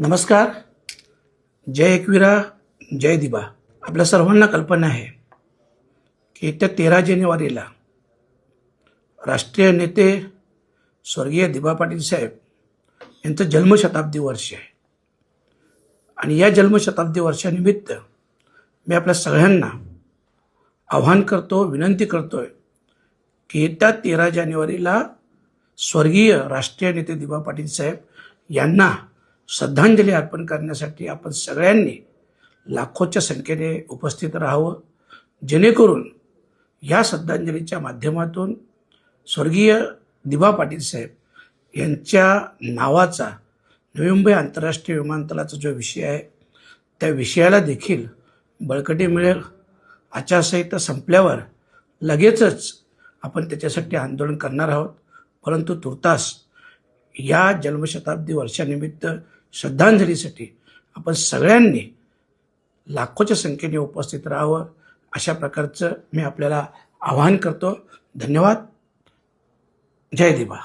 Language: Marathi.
नमस्कार. जय एकविरा जय दिबा आपल्या सर्वांना कल्पना आहे की येत्या तेरा जानेवारीला राष्ट्रीय नेते स्वर्गीय दिबा पाटील साहेब यांचं जन्मशताब्दी वर्ष आहे. आणि या जन्मशताब्दी वर्षानिमित्त मी आपल्या सगळ्यांना आव्हान करतो विनंती करतोय की येत्या तेरा जानेवारीला स्वर्गीय राष्ट्रीय नेते दिबा पाटील साहेब यांना श्रद्धांजली अर्पण करण्यासाठी आपण सगळ्यांनी लाखोच्या संख्येने उपस्थित राहावं. जेणेकरून या श्रद्धांजलीच्या माध्यमातून स्वर्गीय दिबा पाटील साहेब यांच्या नावाचा नवी मुंबई आंतरराष्ट्रीय विमानतळाचा जो विषय आहे त्या विषयाला देखील बळकटी मिळेल. आचारसंहिता संपल्यावर लगेचच आपण त्याच्यासाठी आंदोलन करणार आहोत. परंतु तुर्तास या जन्मशताब्दी वर्षानिमित्त श्रद्धांजलीसाठी आपण सगळ्यांनी लाखोच्या संख्येने उपस्थित राहावं. अशा प्रकारचं मी आपल्याला आवाहन करतो. धन्यवाद. जय दिबा